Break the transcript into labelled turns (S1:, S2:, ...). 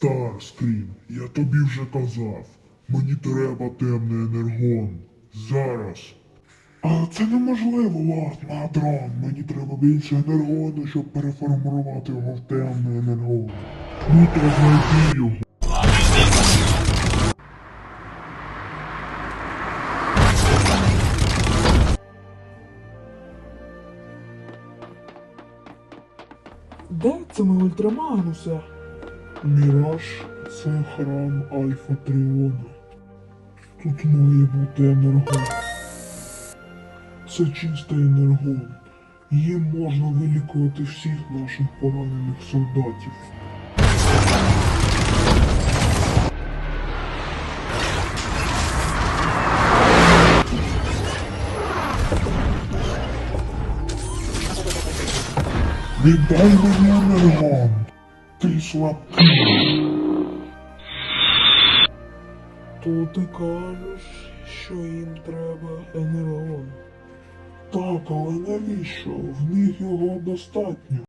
S1: Старскрін, я тобі вже казав. Мені треба темний енергон. Зараз. А це неможливо, лорд Мадрон. Мені треба більше енергону, щоб переформувати його в темний енергон. Ну то знайди його.
S2: Де це ми ультрамагнусе?
S1: Міраж це храм Альфа Тріона. Тут має бути енергон. Це чистий енергон. Їм можна вилікувати всіх наших поранених солдатів. Віддай мені енергон. Ти слабкий.
S2: То ти кажеш, що їм треба енергон.
S1: Так, але навіщо? В них його достатньо.